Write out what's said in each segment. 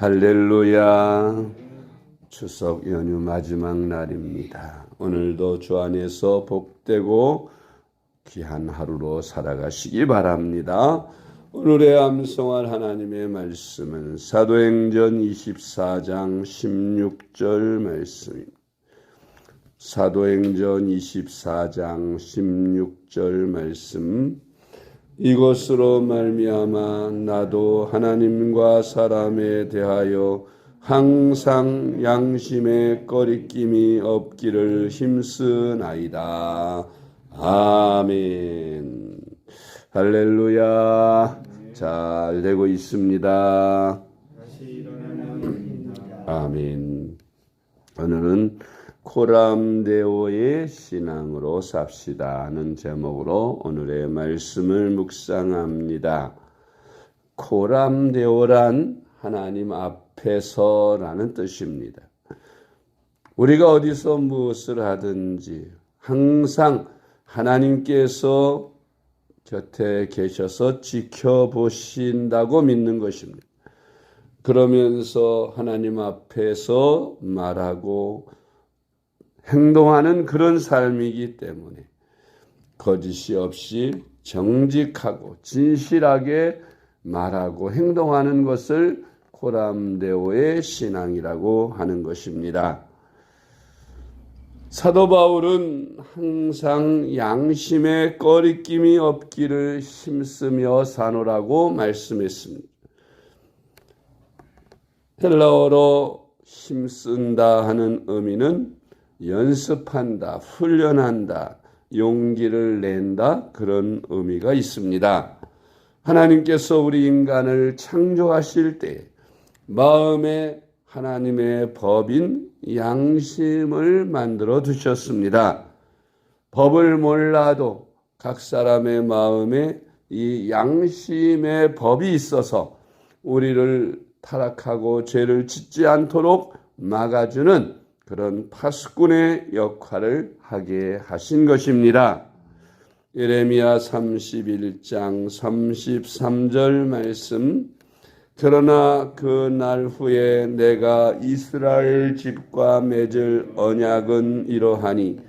할렐루야. 추석 연휴 마지막 날입니다. 오늘도 주 안에서 복되고 귀한 하루로 살아가시기 바랍니다. 오늘의 암송할 하나님의 말씀은 사도행전 24장 16절 말씀입니다. 사도행전 24장 16절 말씀 이것으로 말미암아 나도 하나님과 사람에 대하여 항상 양심의 꺼리낌이 없기를 힘쓰나이다. 아멘. 할렐루야. 잘 되고 있습니다. 아멘. 오늘은 코람데오의 신앙으로 삽시다 하는 제목으로 오늘의 말씀을 묵상합니다. 코람데오란 하나님 앞에서라는 뜻입니다. 우리가 어디서 무엇을 하든지 항상 하나님께서 곁에 계셔서 지켜보신다고 믿는 것입니다. 그러면서 하나님 앞에서 말하고 행동하는 그런 삶이기 때문에 거짓이 없이 정직하고 진실하게 말하고 행동하는 것을 코람데오의 신앙이라고 하는 것입니다. 사도 바울은 항상 양심에 꺼리낌이 없기를 힘쓰며 사노라고 말씀했습니다. 헬라어로 힘쓴다 하는 의미는 연습한다, 훈련한다, 용기를 낸다 그런 의미가 있습니다. 하나님께서 우리 인간을 창조하실 때 마음에 하나님의 법인 양심을 만들어 두셨습니다. 법을 몰라도 각 사람의 마음에 이 양심의 법이 있어서 우리를 타락하고 죄를 짓지 않도록 막아주는 그런 파수꾼의 역할을 하게 하신 것입니다. 예레미야 31장 33절 말씀 그러나 그 날 후에 내가 이스라엘 집과 맺을 언약은 이러하니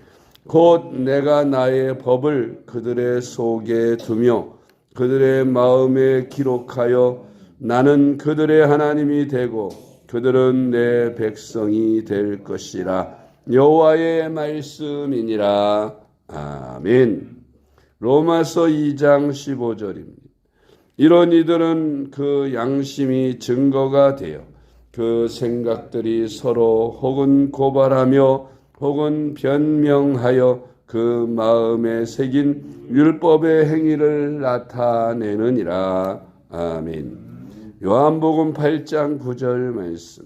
곧 내가 나의 법을 그들의 속에 두며 그들의 마음에 기록하여 나는 그들의 하나님이 되고 그들은 내 백성이 될 것이라 여호와의 말씀이니라 아멘. 로마서 2장 15절입니다. 이런 이들은 그 양심이 증거가 되어 그 생각들이 서로 혹은 고발하며 혹은 변명하여 그 마음에 새긴 율법의 행위를 나타내느니라. 아멘. 요한복음 8장 9절 말씀.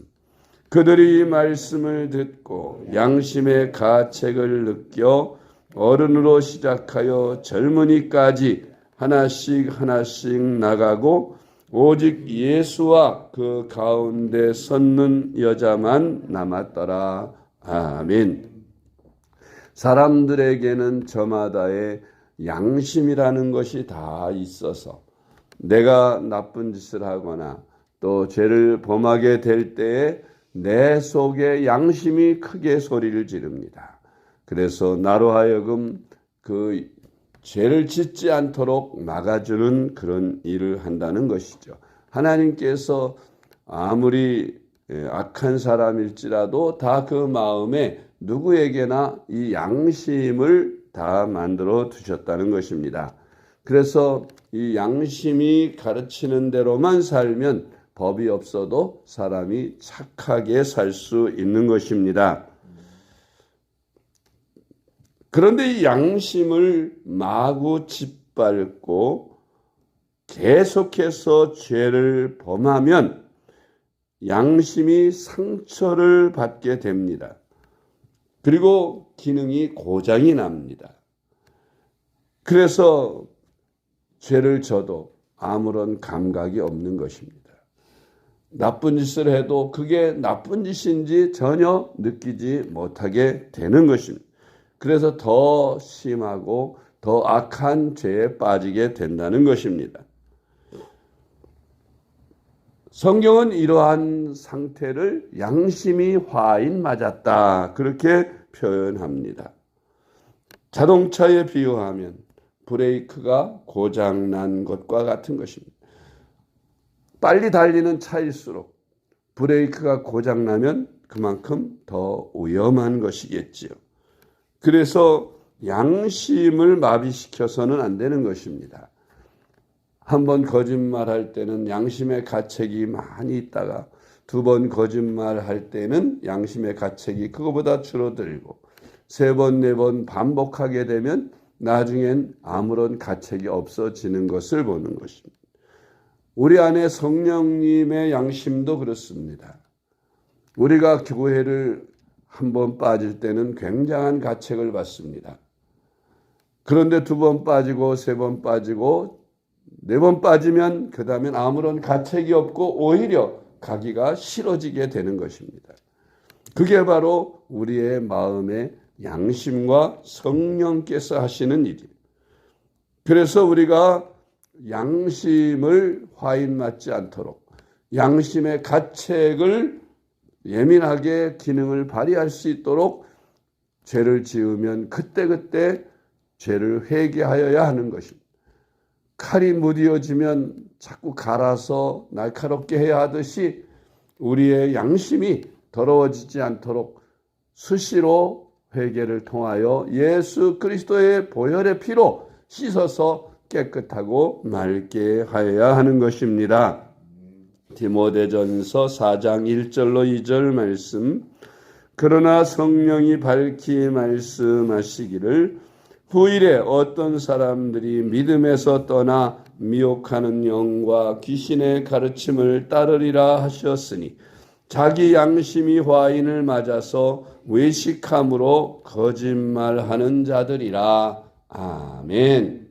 그들이 말씀을 듣고 양심의 가책을 느껴 어른으로 시작하여 젊은이까지 하나씩 하나씩 나가고 오직 예수와 그 가운데 섰는 여자만 남았더라. 아멘. 사람들에게는 저마다의 양심이라는 것이 다 있어서 내가 나쁜 짓을 하거나 또 죄를 범하게 될 때에 내 속에 양심이 크게 소리를 지릅니다. 그래서 나로 하여금 그 죄를 짓지 않도록 막아주는 그런 일을 한다는 것이죠. 하나님께서 아무리 악한 사람일지라도 다 그 마음에 누구에게나 이 양심을 다 만들어 두셨다는 것입니다. 그래서 이 양심이 가르치는 대로만 살면 법이 없어도 사람이 착하게 살 수 있는 것입니다. 그런데 이 양심을 마구 짓밟고 계속해서 죄를 범하면 양심이 상처를 받게 됩니다. 그리고 기능이 고장이 납니다. 그래서 죄를 져도 아무런 감각이 없는 것입니다. 나쁜 짓을 해도 그게 나쁜 짓인지 전혀 느끼지 못하게 되는 것입니다. 그래서 더 심하고 더 악한 죄에 빠지게 된다는 것입니다. 성경은 이러한 상태를 양심이 화인 맞았다. 그렇게 표현합니다. 자동차에 비유하면 브레이크가 고장난 것과 같은 것입니다. 빨리 달리는 차일수록 브레이크가 고장나면 그만큼 더 위험한 것이겠지요. 그래서 양심을 마비시켜서는 안 되는 것입니다. 한번 거짓말할 때는 양심의 가책이 많이 있다가 두 번 거짓말할 때는 양심의 가책이 그거보다 줄어들고 세 번, 네 번 반복하게 되면 나중엔 아무런 가책이 없어지는 것을 보는 것입니다. 우리 안에 성령님의 양심도 그렇습니다. 우리가 교회를 한 번 빠질 때는 굉장한 가책을 받습니다. 그런데 두 번 빠지고 세 번 빠지고 네 번 빠지면 그 다음엔 아무런 가책이 없고 오히려 가기가 싫어지게 되는 것입니다. 그게 바로 우리의 마음의 양심과 성령께서 하시는 일이에요. 그래서 우리가 양심을 화인 맞지 않도록 양심의 가책을 예민하게 기능을 발휘할 수 있도록 죄를 지으면 그때그때 죄를 회개하여야 하는 것입니다. 칼이 무디어지면 자꾸 갈아서 날카롭게 해야 하듯이 우리의 양심이 더러워지지 않도록 수시로 회개를 통하여 예수 그리스도의 보혈의 피로 씻어서 깨끗하고 맑게 하여야 하는 것입니다. 디모데전서 4장 1절로 2절 말씀 그러나 성령이 밝히 말씀하시기를 후일에 어떤 사람들이 믿음에서 떠나 미혹하는 영과 귀신의 가르침을 따르리라 하셨으니 자기 양심이 화인을 맞아서 외식함으로 거짓말하는 자들이라 아멘.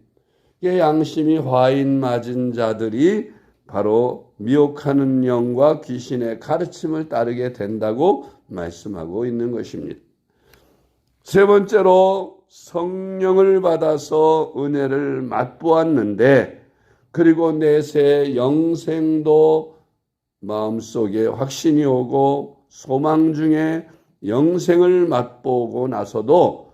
이 양심이 화인 맞은 자들이 바로 미혹하는 영과 귀신의 가르침을 따르게 된다고 말씀하고 있는 것입니다. 세 번째로 성령을 받아서 은혜를 맛보았는데 그리고 내세 영생도 마음속에 확신이 오고 소망 중에 영생을 맛보고 나서도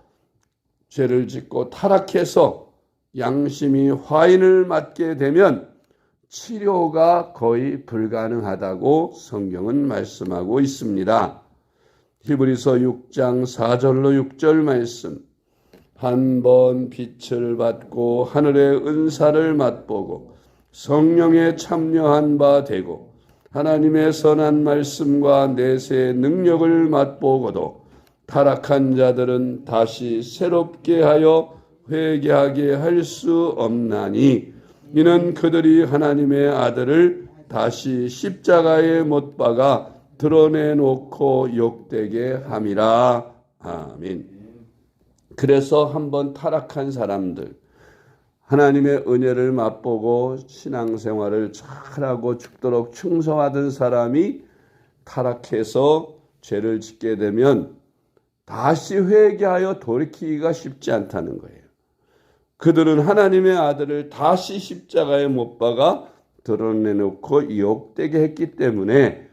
죄를 짓고 타락해서 양심이 화인을 맞게 되면 치료가 거의 불가능하다고 성경은 말씀하고 있습니다. 히브리서 6장 4절로 6절 말씀. 한 번 빛을 받고 하늘의 은사를 맛보고 성령에 참여한 바 되고 하나님의 선한 말씀과 내세의 능력을 맛보고도 타락한 자들은 다시 새롭게 하여 회개하게 할 수 없나니 이는 그들이 하나님의 아들을 다시 십자가에 못 박아 드러내놓고 욕되게 함이라. 아멘. 그래서 한번 타락한 사람들, 하나님의 은혜를 맛보고 신앙생활을 잘하고 죽도록 충성하던 사람이 타락해서 죄를 짓게 되면 다시 회개하여 돌이키기가 쉽지 않다는 거예요. 그들은 하나님의 아들을 다시 십자가에 못 박아 드러내놓고 욕되게 했기 때문에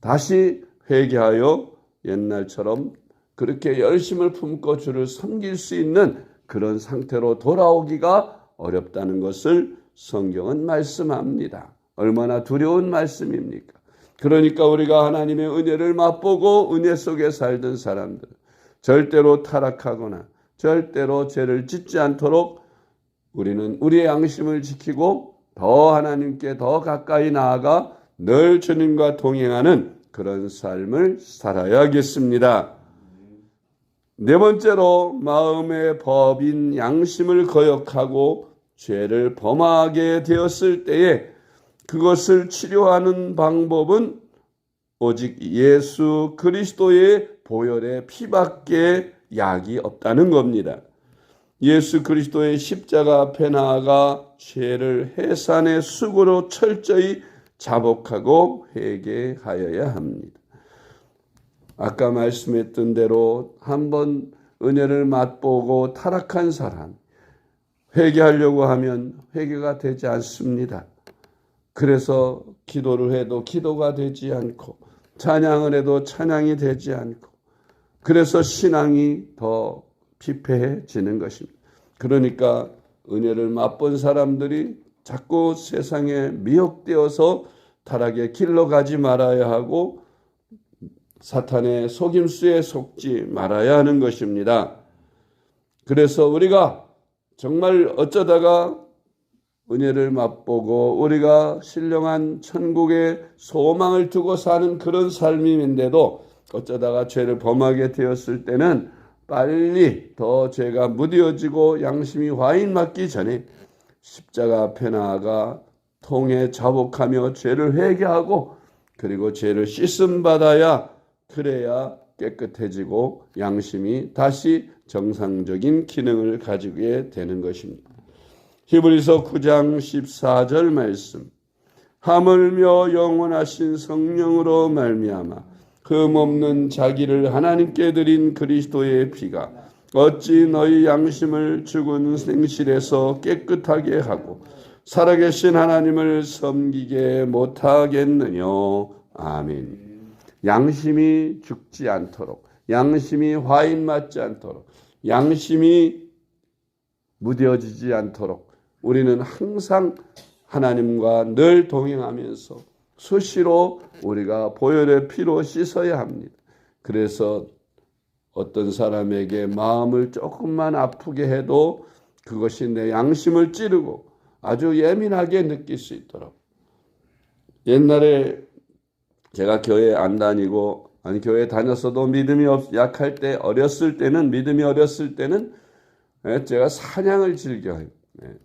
다시 회개하여 옛날처럼 그렇게 열심을 품고 주를 섬길 수 있는 그런 상태로 돌아오기가 어렵다는 것을 성경은 말씀합니다. 얼마나 두려운 말씀입니까? 그러니까 우리가 하나님의 은혜를 맛보고 은혜 속에 살던 사람들 절대로 타락하거나 절대로 죄를 짓지 않도록 우리는 우리의 양심을 지키고 더 하나님께 더 가까이 나아가 늘 주님과 동행하는 그런 삶을 살아야겠습니다. 네 번째로 마음의 법인 양심을 거역하고 죄를 범하게 되었을 때에 그것을 치료하는 방법은 오직 예수 그리스도의 보혈의 피밖에 약이 없다는 겁니다. 예수 그리스도의 십자가 앞에 나아가 죄를 해산의 수고로 철저히 자복하고 회개하여야 합니다. 아까 말씀했던 대로 한번 은혜를 맛보고 타락한 사람 회개하려고 하면 회개가 되지 않습니다. 그래서 기도를 해도 기도가 되지 않고 찬양을 해도 찬양이 되지 않고 그래서 신앙이 더 피폐해지는 것입니다. 그러니까 은혜를 맛본 사람들이 자꾸 세상에 미혹되어서 타락의 길로 가지 말아야 하고 사탄의 속임수에 속지 말아야 하는 것입니다. 그래서 우리가 정말 어쩌다가 은혜를 맛보고 우리가 신령한 천국의 소망을 두고 사는 그런 삶인데도 어쩌다가 죄를 범하게 되었을 때는 빨리 더 죄가 무뎌지고 양심이 화인 맞기 전에 십자가 앞에 나아가 통에 자복하며 죄를 회개하고 그리고 죄를 씻음 받아야 그래야 깨끗해지고 양심이 다시 정상적인 기능을 가지게 되는 것입니다. 히브리서 9장 14절 말씀 하물며 영원하신 성령으로 말미암아 흠없는 자기를 하나님께 드린 그리스도의 피가 어찌 너희 양심을 죽은 생실에서 깨끗하게 하고 살아계신 하나님을 섬기게 못하겠느냐 아멘. 양심이 죽지 않도록 양심이 화인 맞지 않도록 양심이 무뎌지지 않도록 우리는 항상 하나님과 늘 동행하면서 수시로 우리가 보혈의 피로 씻어야 합니다. 그래서 어떤 사람에게 마음을 조금만 아프게 해도 그것이 내 양심을 찌르고 아주 예민하게 느낄 수 있도록. 옛날에 제가 교회 안 다니고 아니 교회 다녔어도 믿음이 약할 때 어렸을 때는 믿음이 어렸을 때는 예, 제가 사냥을 즐겨요. 예.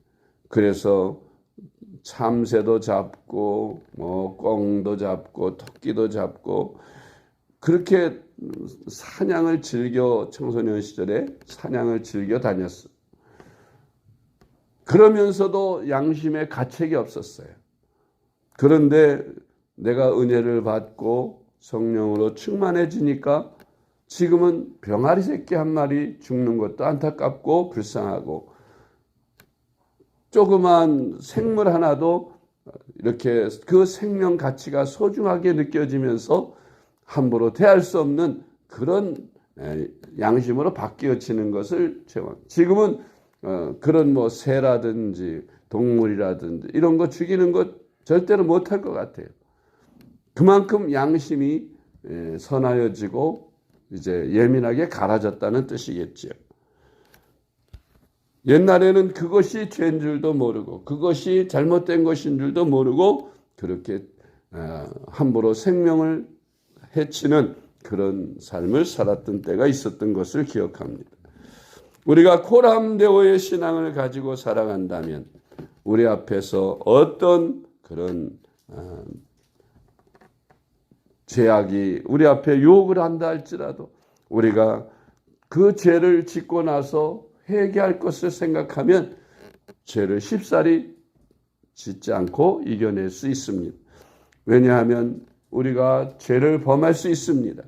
그래서 참새도 잡고 뭐 꽁도 잡고 토끼도 잡고 그렇게 사냥을 즐겨 청소년 시절에 사냥을 즐겨 다녔어. 그러면서도 양심에 가책이 없었어요. 그런데 내가 은혜를 받고 성령으로 충만해지니까 지금은 병아리 새끼 한 마리 죽는 것도 안타깝고 불쌍하고 조그만 생물 하나도 이렇게 그 생명 가치가 소중하게 느껴지면서 함부로 대할 수 없는 그런 양심으로 바뀌어지는 것을 지금은 어, 그런 뭐 새라든지 동물이라든지 이런 거 죽이는 것 절대로 못할 것 같아요. 그만큼 양심이 선하여지고 이제 예민하게 갈아졌다는 뜻이겠지요. 옛날에는 그것이 죄인 줄도 모르고 그것이 잘못된 것인 줄도 모르고 그렇게 어, 함부로 생명을 해치는 그런 삶을 살았던 때가 있었던 것을 기억합니다. 우리가 코람데오의 신앙을 가지고 살아간다면 우리 앞에서 어떤 그런 어, 죄악이 우리 앞에 유혹을 한다 할지라도 우리가 그 죄를 짓고 나서 회개할 것을 생각하면 죄를 쉽사리 짓지 않고 이겨낼 수 있습니다. 왜냐하면 우리가 죄를 범할 수 있습니다.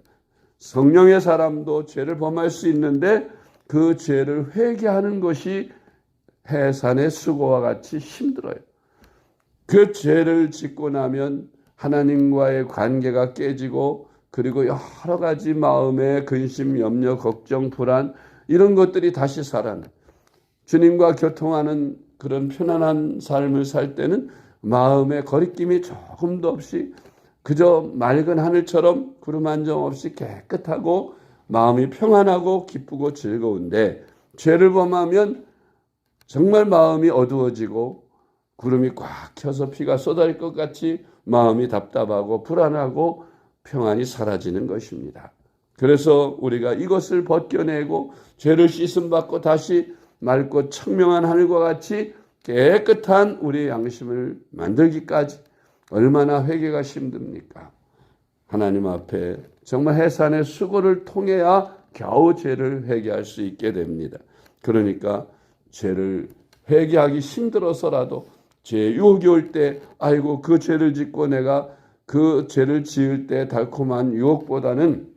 성령의 사람도 죄를 범할 수 있는데 그 죄를 회개하는 것이 해산의 수고와 같이 힘들어요. 그 죄를 짓고 나면 하나님과의 관계가 깨지고 그리고 여러 가지 마음의 근심, 염려, 걱정, 불안 이런 것들이 다시 살아나. 주님과 교통하는 그런 편안한 삶을 살 때는 마음의 거리낌이 조금도 없이 그저 맑은 하늘처럼 구름 한 점 없이 깨끗하고 마음이 평안하고 기쁘고 즐거운데 죄를 범하면 정말 마음이 어두워지고 구름이 꽉 켜서 피가 쏟아질 것 같이 마음이 답답하고 불안하고 평안이 사라지는 것입니다. 그래서 우리가 이것을 벗겨내고 죄를 씻음 받고 다시 맑고 청명한 하늘과 같이 깨끗한 우리의 양심을 만들기까지 얼마나 회개가 힘듭니까? 하나님 앞에 정말 해산의 수고를 통해야 겨우 죄를 회개할 수 있게 됩니다. 그러니까 죄를 회개하기 힘들어서라도 죄 유혹이 올 때 아이고 그 죄를 짓고 내가 그 죄를 지을 때 달콤한 유혹보다는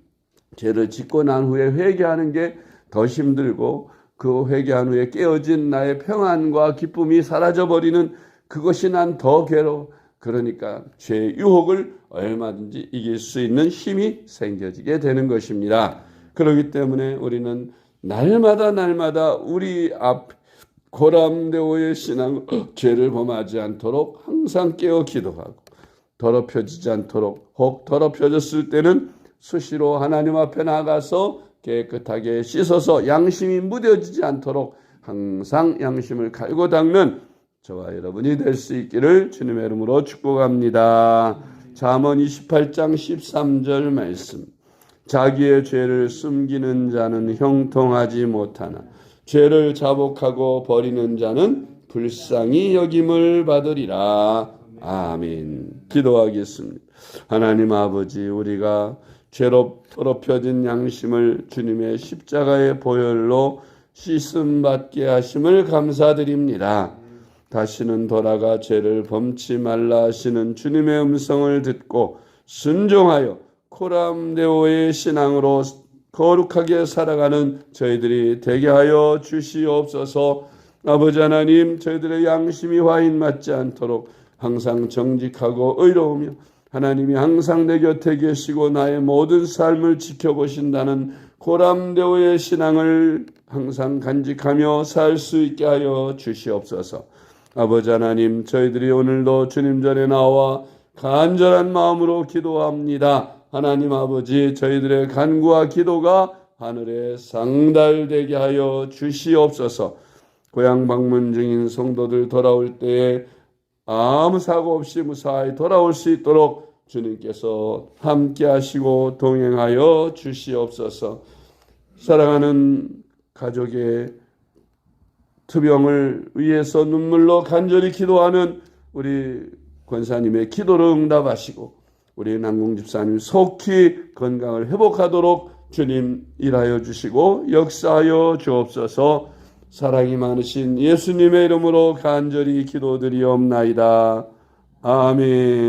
죄를 짓고 난 후에 회개하는 게 더 힘들고 그 회개한 후에 깨어진 나의 평안과 기쁨이 사라져 버리는 그것이 난 더 괴로 그러니까 죄의 유혹을 얼마든지 이길 수 있는 힘이 생겨지게 되는 것입니다. 그렇기 때문에 우리는 날마다 날마다 우리 앞 고람대오의 신앙 죄를 범하지 않도록 항상 깨어 기도하고 더럽혀지지 않도록 혹 더럽혀졌을 때는 수시로 하나님 앞에 나가서 깨끗하게 씻어서 양심이 무뎌지지 않도록 항상 양심을 갈고 닦는 저와 여러분이 될 수 있기를 주님의 이름으로 축복합니다. 잠언 28장 13절 말씀. 자기의 죄를 숨기는 자는 형통하지 못하나 죄를 자복하고 버리는 자는 불쌍히 여김을 받으리라. 아멘. 기도하겠습니다. 하나님 아버지, 우리가 죄로 더럽혀진 양심을 주님의 십자가의 보혈로 씻음 받게 하심을 감사드립니다. 다시는 돌아가 죄를 범치 말라 하시는 주님의 음성을 듣고 순종하여 코람데오의 신앙으로 거룩하게 살아가는 저희들이 되게 하여 주시옵소서. 아버지 하나님, 저희들의 양심이 화인 맞지 않도록 항상 정직하고 의로우며 하나님이 항상 내 곁에 계시고 나의 모든 삶을 지켜보신다는 고람대오의 신앙을 항상 간직하며 살 수 있게 하여 주시옵소서. 아버지 하나님, 저희들이 오늘도 주님 전에 나와 간절한 마음으로 기도합니다. 하나님 아버지, 저희들의 간구와 기도가 하늘에 상달되게 하여 주시옵소서. 고향 방문 중인 성도들 돌아올 때에 아무 사고 없이 무사히 돌아올 수 있도록 주님께서 함께 하시고 동행하여 주시옵소서. 사랑하는 가족의 투병을 위해서 눈물로 간절히 기도하는 우리 권사님의 기도를 응답하시고 우리 남궁 집사님 속히 건강을 회복하도록 주님 일하여 주시고 역사하여 주옵소서 사랑이 많으신 예수님의 이름으로 간절히 기도드리옵나이다. 아멘.